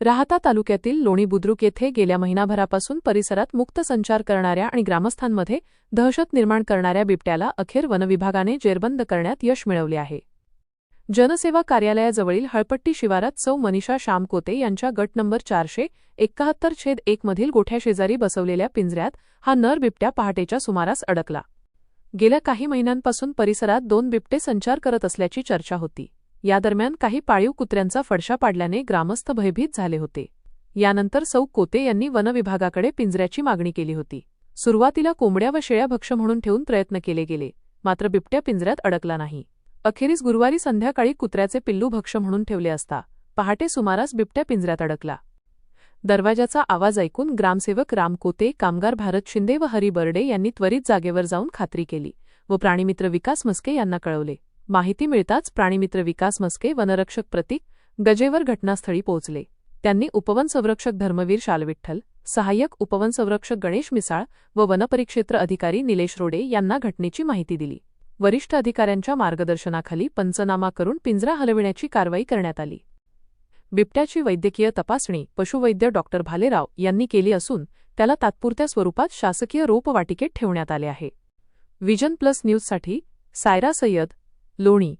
राहता तालुक्यातील लोणी बुद्रुक येथे गेल्या महिनाभरापासून परिसरात मुक्त संचार करणाऱ्या आणि ग्रामस्थांमध्ये दहशत निर्माण करणाऱ्या बिबट्याला अखेर वनविभागाने जेरबंद करण्यात यश मिळवले आहे. जनसेवा कार्यालयाजवळील हळपट्टी शिवारात सौ मनीषा श्यामकोते यांच्या गट नंबर चारशे एकाहत्तर छेद एक मधील गोठ्याशेजारी बसवलेल्या पिंजऱ्यात हा नर बिबट्या पहाटेच्या सुमारास अडकला. गेल्या काही महिन्यांपासून परिसरात दोन बिबटे संचार करत असल्याची चर्चा होती. या दरम्यान काही पाळीव कुत्र्यांचा फडशा पाडल्याने ग्रामस्थ भयभीत झाले होते. यानंतर सौ कोते यांनी वनविभागाकडे पिंजऱ्याची मागणी केली होती. सुरुवातीला कोंबड्या व शेळ्या भक्ष म्हणून ठेवून प्रयत्न केले गेले मात्र बिबट्या पिंजऱ्यात अडकला नाही. अखेरीस गुरुवारी संध्याकाळी कुत्र्याचे पिल्लू भक्ष म्हणून ठेवले असता पहाटे सुमारास बिबट्या पिंजऱ्यात अडकला. दरवाजाचा आवाज ऐकून ग्रामसेवक राम कोते कामगार भारत शिंदे व हरी बर्डे यांनी त्वरित जागेवर जाऊन खात्री केली व प्राणीमित्र विकास मस्के यांना कळवले. माहिती मिळताच प्राणीमित्र विकास मस्के वनरक्षक प्रतीक गजेवर घटनास्थळी पोहोचले. त्यांनी उपवन संरक्षक धर्मवीर शालविठ्ठल सहाय्यक उपवन संरक्षक गणेश मिसाळ व वनपरिक्षेत्र अधिकारी निलेश रोडे यांना घटनेची माहिती दिली. वरिष्ठ अधिकाऱ्यांच्या मार्गदर्शनाखाली पंचनामा करून पिंजरा हलविण्याची कारवाई करण्यात आली. बिबट्याची वैद्यकीय तपासणी पशुवैद्य डॉक्टर भालेराव यांनी केली असून त्याला तात्पुरत्या स्वरूपात शासकीय रोपवाटिकेत ठेवण्यात आले आहे. विजन प्लस न्यूजसाठी सायरा सय्यद लोणी